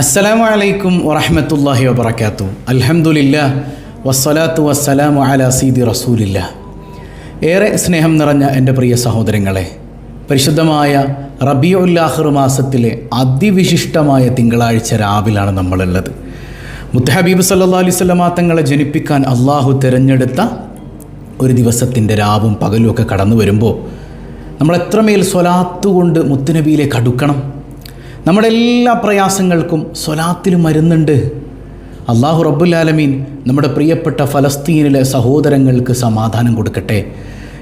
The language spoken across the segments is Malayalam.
അസ്സലാമു അലൈക്കും വറഹമത്തല്ലാഹി വബർക്കാത്തു അലഹമുല്ല വസ്സലാത്തു വസ്സലാമു അലാ സീദി റസൂലില്ല ഏറെ സ്നേഹം നിറഞ്ഞ എന്റെ പ്രിയ സഹോദരങ്ങളെ പരിശുദ്ധമായ റബിയുല്ലാഹിർ മാസത്തിലെ അതിവിശിഷ്ടമായ തിങ്കളാഴ്ച രാവിലാണ് നമ്മളുള്ളത്. മുത്തഹബീബ് സല്ലാ അലൈവല്ലാ തങ്ങളെ ജനിപ്പിക്കാൻ അള്ളാഹു തിരഞ്ഞെടുത്ത ഒരു ദിവസത്തിന്റെ രാവും പകലും ഒക്കെ കടന്നു വരുമ്പോൾ നമ്മൾ എത്രമേൽ സ്വലാത്തുകൊണ്ട് മുത്തുനബിയിലേക്ക് അടുക്കണം. നമ്മുടെ എല്ലാ പ്രയാസങ്ങൾക്കും സ്വലാത്തിൽ മരുന്നുണ്ട്. അള്ളാഹു റബ്ബുലാലമീൻ നമ്മുടെ പ്രിയപ്പെട്ട ഫലസ്തീനിലെ സഹോദരങ്ങൾക്ക് സമാധാനം കൊടുക്കട്ടെ.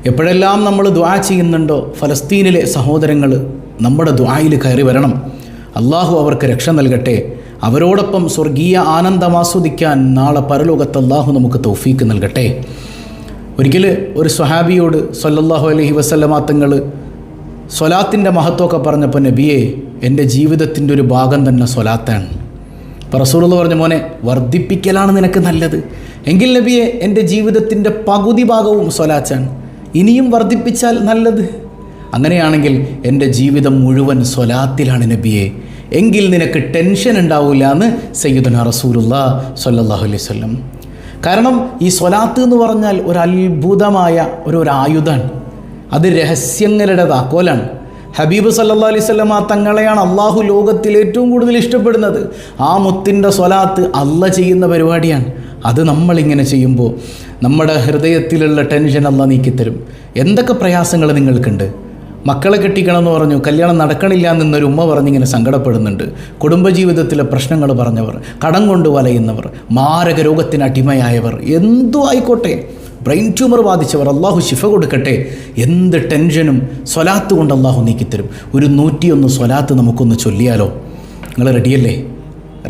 എപ്പോഴെല്ലാം നമ്മൾ ദ്വാ ചെയ്യുന്നുണ്ടോ ഫലസ്തീനിലെ സഹോദരങ്ങൾ നമ്മുടെ ദ്വായിൽ കയറി വരണം. അള്ളാഹു അവർക്ക് രക്ഷ നൽകട്ടെ. അവരോടൊപ്പം സ്വർഗീയ ആനന്ദം ആസ്വദിക്കാൻ നാളെ പരലോകത്ത് അള്ളാഹു നമുക്ക് തൗഫീക്ക് നൽകട്ടെ. ഒരിക്കൽ ഒരു സ്വഹാബിയോട് സല്ലല്ലാഹു അലഹി വസല്ലമ തങ്ങൾ സ്വലാത്തിന്റെ മഹത്വമൊക്കെ പറഞ്ഞപ്പോൾ നബിയെ എന്റെ ജീവിതത്തിന്റെ ഒരു ഭാഗം തന്നെ സ്വലാത്താണ്. അപ്പോൾ റസൂൽ പറഞ്ഞ മോനെ വർദ്ധിപ്പിക്കലാണ് നിനക്ക് നല്ലത്. എങ്കിൽ നബിയെ എന്റെ ജീവിതത്തിന്റെ പകുതി ഭാഗവും സ്വലാച്ചാണ് ഇനിയും വർദ്ധിപ്പിച്ചാൽ നല്ലത്. അങ്ങനെയാണെങ്കിൽ എന്റെ ജീവിതം മുഴുവൻ സ്വലാത്തിലാണ് നബിയെ. എങ്കിൽ നിനക്ക് ടെൻഷൻ ഉണ്ടാവില്ല എന്ന് സയ്യിദുന റസൂലുള്ള സല്ലാഹു അലൈഹി വസല്ലം. കാരണം ഈ സ്വലാത്ത് എന്ന് പറഞ്ഞാൽ ഒരു അത്ഭുതമായ ഒരു ഒരു ആയുധമാണ്. അത് രഹസ്യങ്ങളുടെ താക്കോലാണ് ഹബീബ് സല്ലാ അലൈഹി സ്വലമ തങ്ങളെയാണ് അള്ളാഹു ലോകത്തിൽ ഏറ്റവും കൂടുതൽ ഇഷ്ടപ്പെടുന്നത്. ആ മുത്തിന്റെ സ്വലാത്ത് അല്ല ചെയ്യുന്ന പരിപാടിയാണ്. അത് നമ്മളിങ്ങനെ ചെയ്യുമ്പോൾ നമ്മുടെ ഹൃദയത്തിലുള്ള ടെൻഷൻ അല്ല നീക്കിത്തരും. എന്തൊക്കെ പ്രയാസങ്ങൾ നിങ്ങൾക്കുണ്ട്? മക്കളെ കെട്ടിക്കണം എന്ന് പറഞ്ഞു കല്യാണം നടക്കണില്ല എന്നൊരു ഉമ്മ പറഞ്ഞിങ്ങനെ സങ്കടപ്പെടുന്നുണ്ട്. കുടുംബജീവിതത്തിലെ പ്രശ്നങ്ങൾ പറഞ്ഞവർ കടം കൊണ്ട് വലയുന്നവർ മാരക രോഗത്തിന് അടിമയായവർ എന്തു ആയിക്കോട്ടെ. ബ്രെയിൻ ട്യൂമർ ബാധിച്ചവർ അള്ളാഹു ശിഫ കൊടുക്കട്ടെ. എന്ത് ടെൻഷനും സ്വലാത്ത് കൊണ്ട് അള്ളാഹു നീക്കിത്തരും ഒരു നൂറ്റിയൊന്ന് സ്വലാത്ത് നമുക്കൊന്ന് ചൊല്ലിയാലോ? നിങ്ങൾ റെഡിയല്ലേ?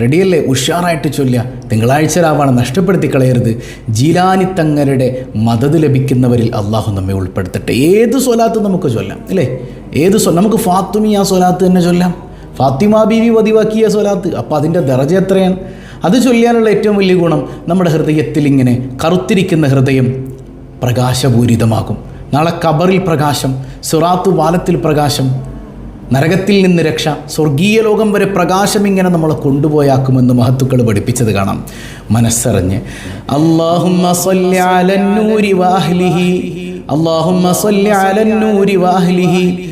റെഡിയല്ലേ? ഉഷാറായിട്ട് ചൊല്ലുക. തിങ്കളാഴ്ച രാവാണ്. നഷ്ടപ്പെടുത്തി കളയരുത്. ജീലാനി തങ്ങരുടെ മദത് ലഭിക്കുന്നവരിൽ അള്ളാഹു നമ്മെ ഉൾപ്പെടുത്തട്ടെ. ഏത് സ്വലാത്ത് നമുക്ക് ചൊല്ലാം അല്ലേ? ഏത് സ്വ നമുക്ക് ഫാത്തുമി ആ സ്വലാത്ത് തന്നെ ചൊല്ലാം. ഫാത്തിമ ബീവി പതിവാക്കിയ സ്വലാത്ത്. അപ്പോൾ അതിന്റെ ദറജ എത്രയാണ്? അത് ചൊല്ലിയാനുള്ള ഏറ്റവും വലിയ ഗുണം നമ്മുടെ ഹൃദയത്തിൽ ഇങ്ങനെ കറുത്തിരിക്കുന്ന ഹൃദയം പ്രകാശപൂരിതമാകും. നാളെ കബറിൽ പ്രകാശം സുറാത്തു വാലത്തിൽ പ്രകാശം നരകത്തിൽ നിന്ന് രക്ഷ സ്വർഗീയ ലോകം വരെ പ്രകാശം ഇങ്ങനെ നമ്മളെ കൊണ്ടുപോയാക്കുമെന്ന് മഹത്തുക്കൾ പഠിപ്പിച്ചത് കാണാം. മനസ്സറിഞ്ഞ്. വാഹ്ലിഹി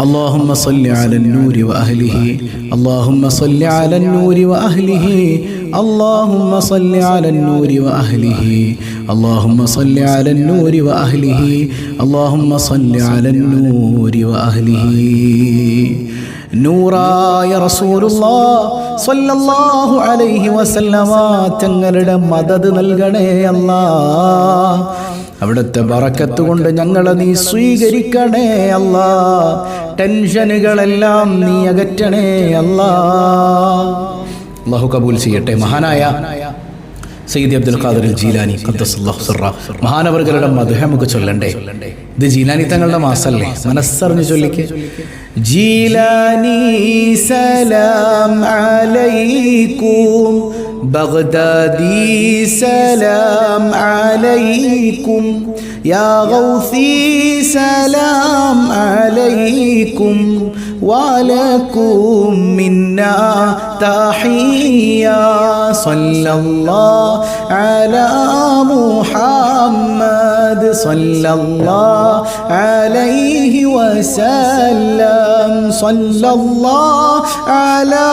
اللهم صل على النور وأهله اللهم صل على النور وأهله اللهم صل على النور وأهله اللهم صل على النور وأهله اللهم صل على النور وأهله നൂറായ റസൂലുള്ള സ്വല്ലല്ലാഹു അലൈഹി വസല്ലമ തങ്ങളുടെ മദത് നൽകണേ അല്ലാ അവിടുത്തെ ബറക്കത്ത് കൊണ്ട് ഞങ്ങളെ നീ സ്വീകരിക്കണേ അല്ലാ. ടെൻഷനുകളെല്ലാം നീ അകറ്റണേ അല്ലാ. അള്ളാഹു കബൂൽ ചെയ്യട്ടെ മഹാനായ സയ്യിദ് അബ്ദുൽ ഖാദർ ജീലാനി മഹാനവർഗരുടെ മധുഹ നമുക്ക് ചൊല്ലണ്ടേ? ഇത് ജീലാനി തങ്ങളുടെ മാസല്ലേ? മനസ്സറിഞ്ഞ് ചൊല്ലിക്ക്. ജീലാനി സലാം അലൈക്കും ബഗ്ദാദി സലാം അലൈക്കും യാ ഗൗസി സലാം അലൈക്കും ولكم منا تحية صلى الله على محمد صلى الله عليه وسلم صلى الله على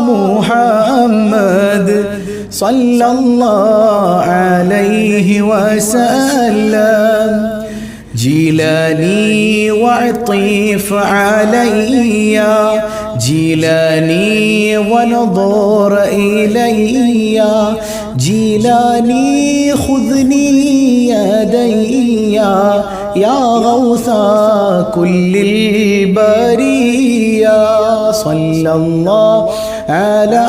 محمد صلى الله عليه وسلم جيلاني وعطيف علي. جيلاني ونظر إلي. جيلاني خذني يدي. يا غوث كل البرية. صلى الله على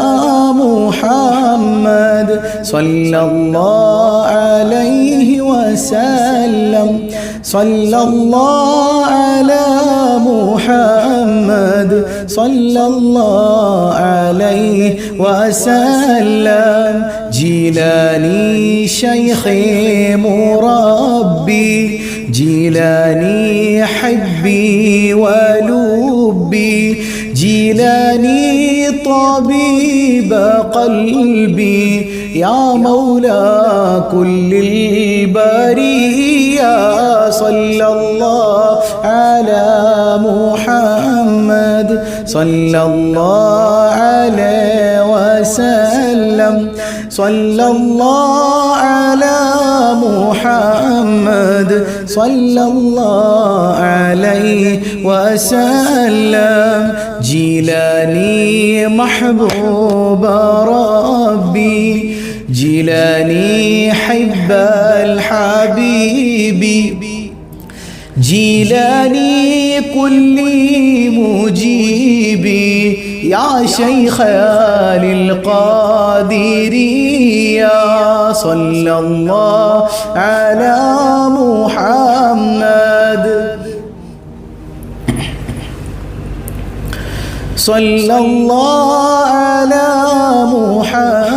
محمد. صلى الله عليه وسلم. صلى الله على محمد صلى الله عليه وسلم. جيلاني شيخي مربي جيلاني حبي ولبي جيلاني طبيب قلبي. يا مولى كل البرية صلى الله على محمد. صلى الله عليه وسلم. صلى الله على محمد. صلى الله عليه وسلم. جيلاني محبوب ربي. جيلاني حب الحبيب. جيلاني كل مجيبي يا شيخ للقادرية صلى الله على محمد. صلى الله على محمد.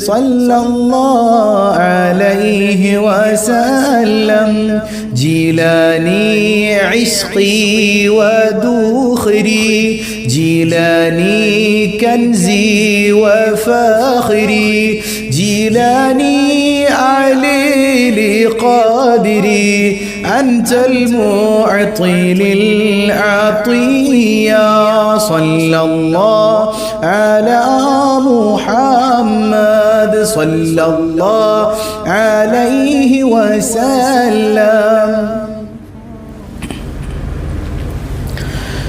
صلى الله عليه وسلم. جيلاني عشقي ودخري جيلاني كنزي وفخري جيلاني علي لقادري. أنت المعطي للعطية. صلى الله على محمد صلى الله عليه وسلم.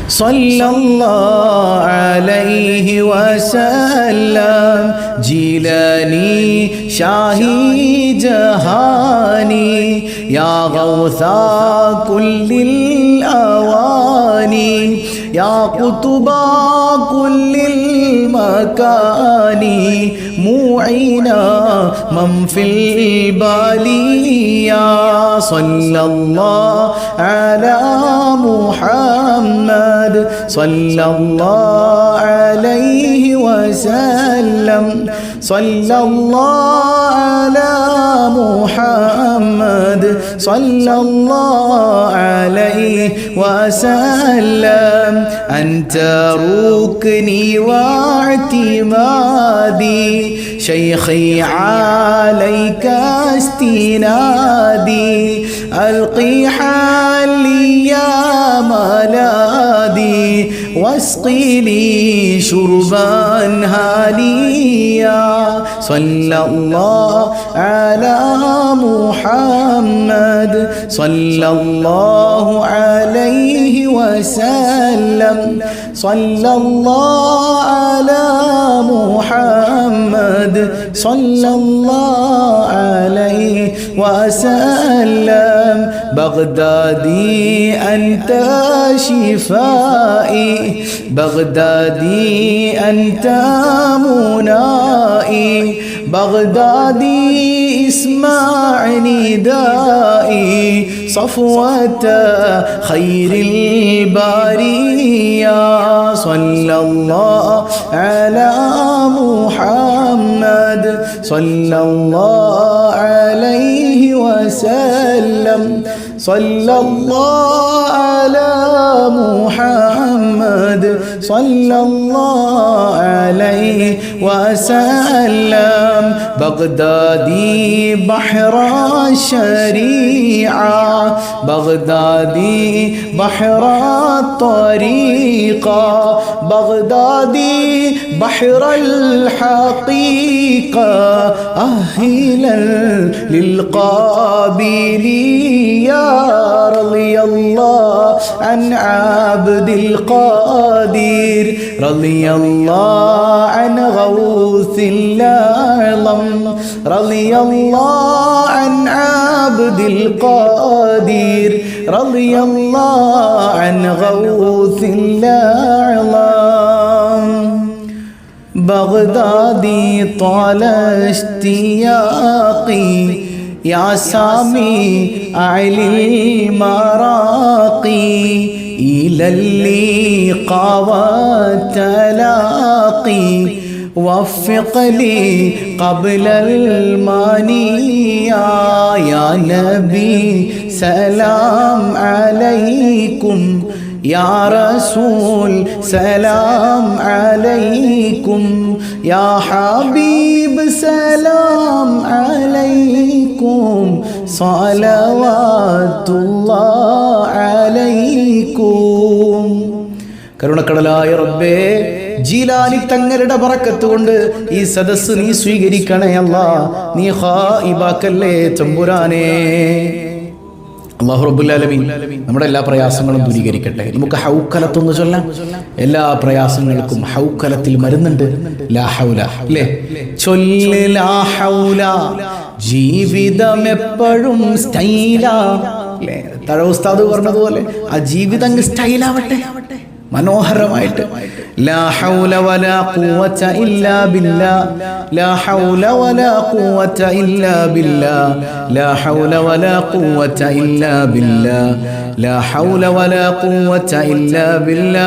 صلى الله عليه وسلم. جيلاني شاهي جهاني. يا غوثا كل الأواني. يا قطبا كل المكان موعنا من في البالية صلى الله على محمد صلى الله عليه وسلم. صلى الله على محمد صلى الله عليه وسلم. أنت ركني واعتمادي شيخي عليك استنادي. ألقي حالي يا ملادي. واسقي لي شربا هانيا. صلى الله على محمد. صلى الله عليه وسلم. صلى الله على محمد. صلى الله عليه وسلم. بغدادي أنت شفائي. بغدادي أنت منائي. بغدادي اسمع ندائي صفوة خير البرية. صلى الله على محمد. صلى الله عليه وسلم. صلى الله على محمد. صلى الله عليه وسلم. بغدادي بحر الشريعة بغدادي بحر الطريقة بغدادي بحر الحقيقة. أهلا للقابل يا رضي الله عن عبد القادر. رضي الله عن غوث الأعظم. رضي الله عن عبد القادر رضي الله عن غوث الأعظم. بغدادي طال اشتياقي. يا سامي أعلي المراقي. إلى اللقاء والتلاقي. وفق لي قبل المانيا يا نبي سلام عليكم. يا رسول سلام عليكم. يا حبيب سلام عليكم. സലാം അലൈക്കും الله عليكم. കരുണക്കടലായ റബ്ബേ ജീലാനി തങ്ങളുടെ പറക്കത്ത് കൊണ്ട് ഈ സദസ്സ് നീ സ്വീകരിക്കണേ അല്ല. നീ ഹായിബാക്കല്ലേ തമ്പുരാനേ. അള്ളാഹു റബുല്ലാലമി നമ്മുടെ എല്ലാ പ്രയാസങ്ങളും ദൂരീകരിക്കട്ടെ. നമുക്ക് ഹൗക്കലത്തൊന്ന് ചൊല്ലാം. എല്ലാ പ്രയാസങ്ങൾക്കും ഹൗക്കലത്തിൽ മരുന്നുണ്ട്. ലാ ഹൗല. അല്ലേ ചൊല്ല് ലാഹൗല ജീവിതം എപ്പോഴും സ്റ്റൈലാ. അല്ലേ തഴ ഉസ്താദ് പറഞ്ഞതുപോലെ ആ ജീവിതം സ്റ്റൈലാവട്ടെ. മനോഹരമായിട്ട് ലാ ഹൗല വലാ ഖുവത ഇല്ലാ ബില്ലാ ലാ ഹൗല വലാ ഖുവത ഇല്ലാ ബില്ലാ ലാ ഹൗല വലാ ഖുവത ഇല്ലാ ബില്ലാ ലാ ഹൗല വലാ ഖുവത ഇല്ലാ ബില്ലാ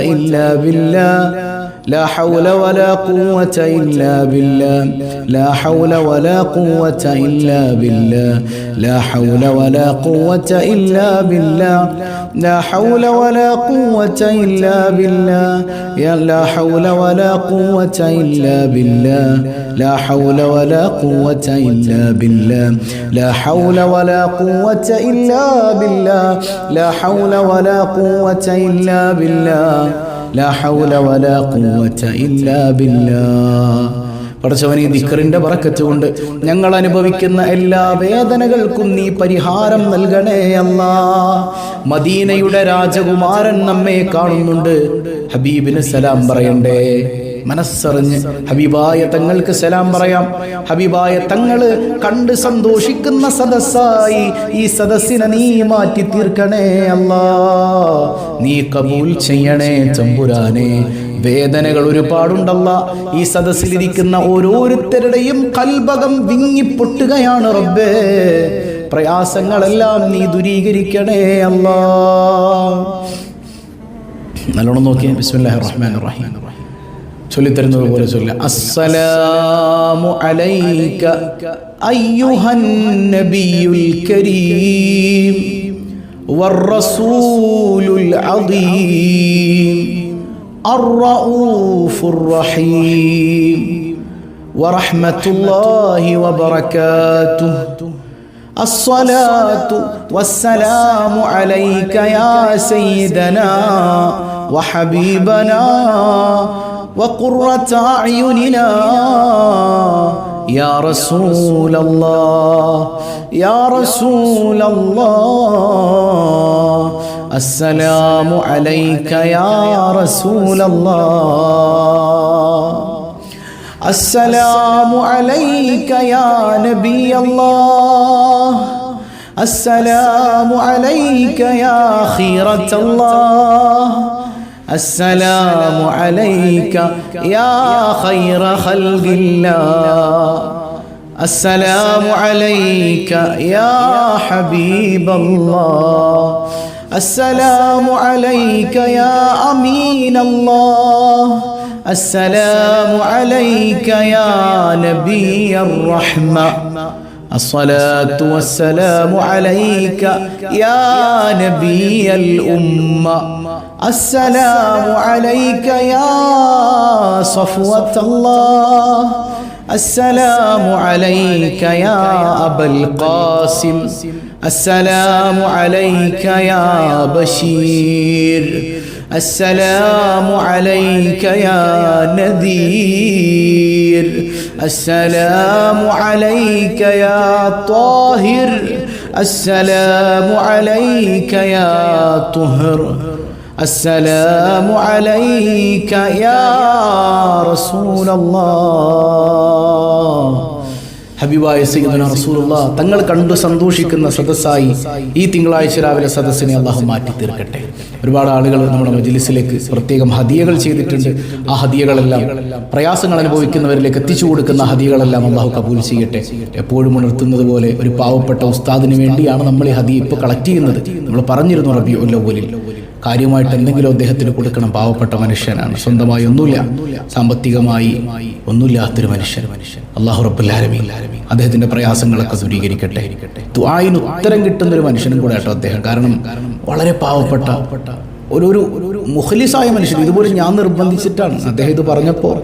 إلا بالله. لا حول ولا قوة إلا بالله. لا حول ولا قوة إلا بالله. لا حول ولا قوة إلا بالله. لا حول ولا قوة إلا بالله. يا لا حول ولا قوة إلا بالله. لا حول ولا قوة إلا بالله. لا حول ولا قوة إلا بالله. لا حول ولا قوة إلا بالله. ലാ ഹൗല വലാ ഖുവത ഇല്ലാ ബില്ലാഹ് പടച്ചവനെ ദിക്കറിന്റെ ബറക്കത്ത് കൊണ്ട് ഞങ്ങൾ അനുഭവിക്കുന്ന എല്ലാ വേദനകൾക്കും നീ പരിഹാരം നൽകണേ അല്ല. മദീനയുടെ രാജകുമാരൻ നമ്മെ കാണുന്നുണ്ട്. ഹബീബിന് സലാം പറയണ്ടേ? മനസ്സറിഞ്ഞ് ഹബീബായ തങ്ങൾക്ക് സലാം പറയാം. ഹബീബായ തങ്ങൾ കണ്ട് സന്തോഷിക്കുന്ന സദസ്സായി ഈ സദസ്സിനെ നീ മാറ്റി തീർക്കണേ അല്ലാ. നീ കബൂൽ ചെയ്യണേ ചമ്പുരാനെ. വേദനകൾ ഒരുപാടുണ്ടല്ല. ഈ സദസ്സിലിരിക്കുന്ന ഓരോരുത്തരുടെയും കൽബകം വിങ്ങിപ്പൊട്ടുകയാണ് റബ്ബേ. പ്രയാസങ്ങളെല്ലാം നീ ദുരീകരിക്കണേ അല്ലാ. നല്ലോണം നോക്കിയേ. ബിസ്മില്ലാഹിർ റഹ്മാനിർ റഹീം. ചൊല്ലിത്തരുന്നത് പോലെ ചൊല്ല അസ്സലാമു അലൈക അയ്യുഹൻ നബിയുൽ കരീം والرسول العظيم الرؤوف الرحيم ورحمة الله وبركاته الصلاة والسلام عليك يا سيدنا وحبيبنا وقرة أعيننا. يا رسول الله يا رسول الله السلام عليك يا رسول الله. السلام عليك يا نبي الله. السلام عليك يا خيرة الله. السلام عليك يا خير خلق الله. السلام عليك يا حبيب الله. السلام عليك يا أمين الله. السلام عليك يا نبي الرحمة. الصلاة والسلام عليك يا نبي الأمة. السلام عليك يا صفوة الله. السلام عليك يا أبا القاسم. السلام عليك يا بشير. السلام عليك يا نذير. السلام عليك يا طاهر. السلام عليك يا طهر. السلام عليك يا رسول الله. ഹബീബായ സയ്യിദുന റസൂലുള്ള തങ്ങൾ കണ്ടു സന്തോഷിക്കുന്ന സദസ്സായി ഈ തിങ്കളാഴ്ച രാവിലെ സദസ്സിനെ അള്ളാഹു മാറ്റി തീർക്കട്ടെ. ഒരുപാട് ആളുകൾ നമ്മുടെ മജിലിസിലേക്ക് പ്രത്യേകം ഹദിയകൾ ചെയ്തിട്ടുണ്ട്. ആ ഹദിയകളെല്ലാം പ്രയാസങ്ങൾ അനുഭവിക്കുന്നവരിലേക്ക് എത്തിച്ചു കൊടുക്കുന്ന ഹദിയകളെല്ലാം അള്ളാഹു കബൂൽ ചെയ്യട്ടെ. എപ്പോഴും ഉണർത്തുന്നത് പോലെ ഒരു പാവപ്പെട്ട ഉസ്താദിന് വേണ്ടിയാണ് നമ്മൾ ഈ ഹദിയ ഇപ്പോൾ കളക്ട് ചെയ്യുന്നത്. നമ്മൾ പറഞ്ഞിരുന്നു റബിയോ ഉല്ലവലിൽ കാര്യമായിട്ട് എന്തെങ്കിലും അദ്ദേഹത്തിന് കൊടുക്കണം പാവപ്പെട്ട മനുഷ്യനാണ്. സ്വന്തമായി ഒന്നുമില്ല. സാമ്പത്തികമായി ഒന്നുമില്ലാത്തൊരു മനുഷ്യൻ. മനുഷ്യൻ അള്ളാഹു റബ്ബുല്ലാലമി അദ്ദേഹത്തിന്റെ പ്രയാസങ്ങളൊക്കെ ദൂരീകരിക്കട്ടെ. ആയിന് ഉത്തരം കിട്ടുന്ന ഒരു മനുഷ്യനും കൂടെ കേട്ടോ അദ്ദേഹം. കാരണം വളരെ പാവപ്പെട്ട ഒരു ഒരു മുഖലിസായ മനുഷ്യൻ. ഇതുപോലെ ഞാൻ നിർബന്ധിച്ചിട്ടാണ്. അദ്ദേഹം ഇത് പറഞ്ഞപ്പോൾ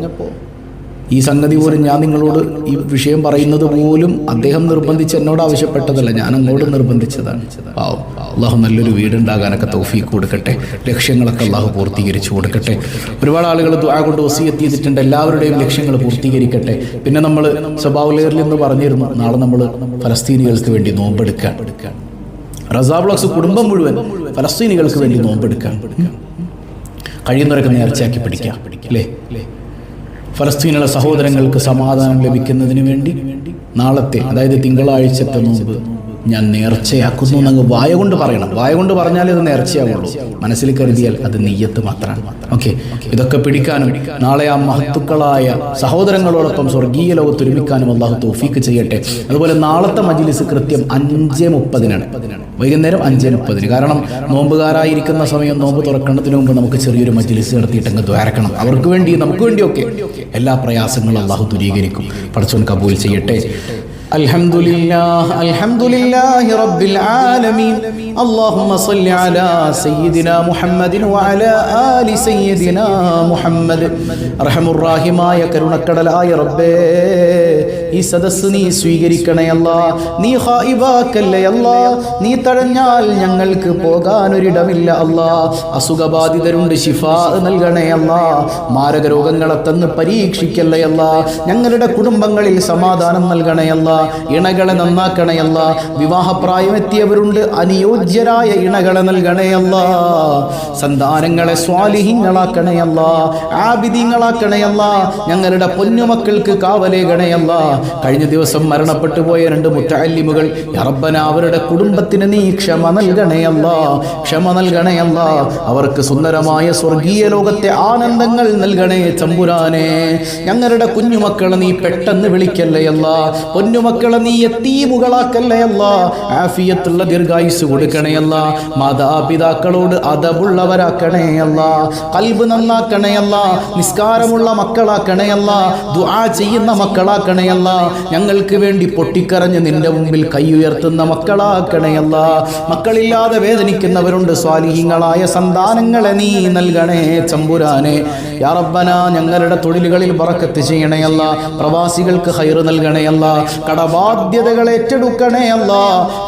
ഈ സംഗതി പോലും ഞാൻ നിങ്ങളോട് ഈ വിഷയം പറയുന്നത് പോലും അദ്ദേഹം നിർബന്ധിച്ച് എന്നോട് ആവശ്യപ്പെട്ടതല്ല. ഞാൻ അങ്ങോട്ട് നിർബന്ധിച്ചതാണ്. പാവം. അള്ളാഹു നല്ലൊരു വീടുണ്ടാകാനൊക്കെ തൗഫീക്ക് കൊടുക്കട്ടെ. ലക്ഷ്യങ്ങളൊക്കെ അള്ളാഹു പൂർത്തീകരിച്ചു കൊടുക്കട്ടെ. ഒരുപാട് ആളുകൾ ദുആ കൊണ്ട് ഒസിയെത്തി ചെയ്തിട്ടുണ്ട്. എല്ലാവരുടെയും ലക്ഷ്യങ്ങൾ പൂർത്തീകരിക്കട്ടെ. പിന്നെ നമ്മൾ സ്വഭാവലേറിൽ എന്ന് പറഞ്ഞിരുന്നു നാളെ നമ്മൾ ഫലസ്തീനികൾക്ക് വേണ്ടി നോമ്പെടുക്കാൻ. റസാബ്ലോക്സ് കുടുംബം മുഴുവൻ ഫലസ്തീനികൾക്ക് വേണ്ടി നോമ്പെടുക്കാൻ. കഴിയുന്നവരൊക്കെ നേർച്ചയാക്കി പിടിക്കാം അല്ലേ? ഫലസ്തീനിലെ സഹോദരങ്ങൾക്ക് സമാധാനം ലഭിക്കുന്നതിന് വേണ്ടി നാളത്തെ അതായത് തിങ്കളാഴ്ചത്തെ മുമ്പ് ഞാൻ നേർച്ചയാക്കുന്നു എന്നങ്ങ് വായ കൊണ്ട് പറയണം. വായ കൊണ്ട് പറഞ്ഞാലേ അത് നേർച്ചയാവുള്ളൂ. മനസ്സിൽ കരുതിയാൽ അത് നെയ്യത്ത് മാത്രമാണ്. ഓക്കെ. ഇതൊക്കെ പിടിക്കാനും നാളെ ആ മഹത്തുക്കളായ സഹോദരങ്ങളോടൊപ്പം സ്വർഗീയ ലോകത്ത് ഒരുമിക്കാനും അള്ളാഹു തോഫീക്ക് ചെയ്യട്ടെ. അതുപോലെ നാളത്തെ മജിലിസ് കൃത്യം അഞ്ച് മുപ്പതിനാണ്. വൈകുന്നേരം അഞ്ച് മുപ്പതിന്. കാരണം നോമ്പുകാരായിരിക്കുന്ന സമയം നോമ്പ് തുറക്കുന്നതിന് മുമ്പ് നമുക്ക് ചെറിയൊരു മജിലിസ് നടത്തിയിട്ട് അങ്ങ് ദ്വാരക്കണം. അവർക്ക് വേണ്ടി നമുക്ക് വേണ്ടിയൊക്കെ എല്ലാ പ്രയാസങ്ങളും അള്ളാഹു ദുരീകരിക്കും. പഠിച്ചോൻ കബൂൽ ചെയ്യട്ടെ. الحمد لله الحمد لله رب العالمين اللهم صل على سيدنا محمد وعلى آل سيدنا محمد رحم الراحمايا كرونك ربي ഈ സദസ്സ് നീ സ്വീകരിക്കണേ അല്ല. നീ ഹായിബാക്കല്ലേ അല്ല. നീ തഴഞ്ഞാൽ ഞങ്ങൾക്ക് പോകാൻ ഒരിടമില്ല അല്ല. അസുഖബാധിതരുണ്ട് ശിഫ നൽകണേ അല്ല. മാരക രോഗങ്ങളെ തന്ന് പരീക്ഷിക്കല്ലേ അല്ല. ഞങ്ങളുടെ കുടുംബങ്ങളിൽ സമാധാനം നൽകണേ അല്ല. ഇണകളെ നന്നാക്കണയല്ല വിവാഹപ്രായമെത്തിയവരുണ്ട്. അനുയോജ്യരായ ഇണകളെ നൽകണയല്ല സന്താനങ്ങളെ സ്വാലിഹിങ്ങളാക്കണയല്ല ആബിദിങ്ങളാക്കണയല്ല ഞങ്ങളുടെ പൊന്നുമക്കൾക്ക് കാവലേകണയല്ല കഴിഞ്ഞ ദിവസം മരണപ്പെട്ടു പോയ രണ്ട് മുറ്റാലിമുകൾ റബ്ബന അവരുടെ കുടുംബത്തിന് നീ ക്ഷമ നൽകണയല്ല ക്ഷമ നൽകണയല്ല അവർക്ക് സുന്ദരമായ സ്വർഗീയ ലോകത്തെ ആനന്ദങ്ങൾ നൽകണേ ചമ്പുരാനെ ഞങ്ങളുടെ കുഞ്ഞുമക്കളെ നീ പെട്ടെന്ന് വിളിക്കല്ലയല്ല പൊന്നുമക്കളെ നീ എത്തീമുകളാക്കല്ലയല്ല ആഫിയത്തുള്ള ദീർഘായുസ് കൊടുക്കണയല്ല മാതാപിതാക്കളോട് അതവുള്ളവരാക്കണേയല്ല കൽബ് നന്നാക്കണയല്ല നിസ്കാരമുള്ള മക്കളാക്കണയല്ല ദുആ ചെയ്യുന്ന മക്കളാക്കണയല്ല ഞങ്ങൾക്ക് വേണ്ടി പൊട്ടിക്കരഞ്ഞ് നിന്റെ മുമ്പിൽ കൈയുയർത്തുന്ന മക്കളാക്കണയല്ല മക്കളില്ലാതെ വേദനിക്കുന്നവരുണ്ട് സ്വാലിഹീങ്ങളായ സന്താനങ്ങളെ നീ നൽകണേ ചമ്പുരാനെ. യാറബ്ബന ഞങ്ങളുടെ തൊഴിലുകളിൽ വറക്കത്ത് ചെയ്യണയല്ല പ്രവാസികൾക്ക് ഹൈറ് നൽകണയല്ല കടബാധ്യതകൾ ഏറ്റെടുക്കണേയല്ല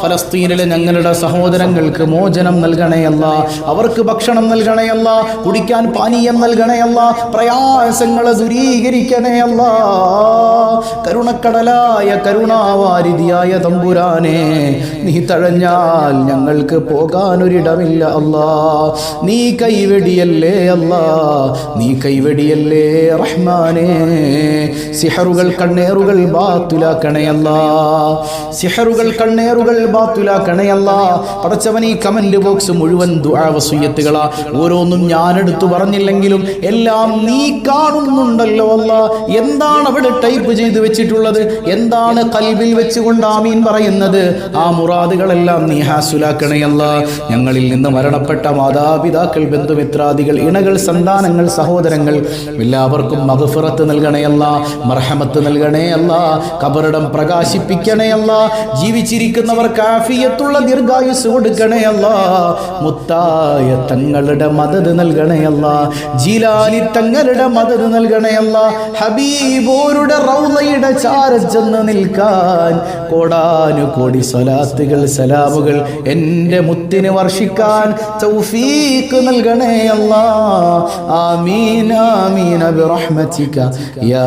ഫലസ്തീനിലെ ഞങ്ങളുടെ സഹോദരങ്ങൾക്ക് മോചനം നൽകണയല്ല അവർക്ക് ഭക്ഷണം നൽകണയല്ല കുടിക്കാൻ പാനീയം നൽകണയല്ല പ്രയാസങ്ങളെ ദൂരീകരിക്കണയല്ല കരുണക്കടലായ കരുണാവാരിതിയായ തമ്പുരാനെ നീ തഴഞ്ഞാൽ ഞങ്ങൾക്ക് പോകാനൊരിടമില്ല അല്ലാ. നീ കൈവെടിയല്ലേ അല്ലാ? നീ കൈവെടിയല്ലേ റഹ്മാനെ? സിഹറുകൾ കണ്ണേറുകൾ ബാത്തുലാക്കണയല്ല സിഹറുകൾ കണ്ണേറുകൾ ബാത്തുലാക്കണയല്ല പടച്ചവൻ ഈ കമന്റ് ബോക്സ് മുഴുവൻ ദുആവസൂയത്തുകളാ ഓരോന്നും ഞാൻ എടുത്തു പറഞ്ഞില്ലെങ്കിലും എല്ലാം നീ കാണുന്നുണ്ടല്ലോ അല്ല. എന്താണ് അവിടെ ടൈപ്പ് ചെയ്ത് വെച്ചിട്ടുള്ളത്? എന്താണ് കൽവിൽ വെച്ചുകൊണ്ട് ആമീൻ പറയുന്നത്? ആ മുറാദുകളെല്ലാം നീ ഹാസുലാക്കണയല്ല ഞങ്ങളിൽ നിന്ന് മരണപ്പെട്ട മാതാപിതാക്കൾ ബന്ധുമിത്രാദികൾ ഇണകൾ സന്താനങ്ങൾ സഹോദരങ്ങൾ എല്ലാവർക്കും മകഫിറത്ത് നൽകണയല്ല മർഹമത്ത് നൽകണേ അല്ല കബറിടം പ്രകാശിപ്പിക്കണേ അല്ല ജീവിച്ചിരിക്കുന്നവർ കാഫിയത്തുള്ള ദീർഘായുസ് കൊടുക്കണേ അല്ല മുത്തായ തങ്ങളുടെ മദത് നൽകണേ അല്ല ജീലാലി തങ്ങളുടെ മദത് നൽകണേ അല്ല ഹബീബോരുടെ റൗളയുടെ ചാരച്ചെന്ന് നിൽക്കാൻ കോടാനുകോടി സ്വലാത്തുകൾ സലാമുകൾ എന്റെ മുത്തിന് വർഷിക്കാൻ തൗഫീക്ക് നൽകണേ അല്ല. ആമീൻ ആമീൻ ബിറഹ്മതിക യാ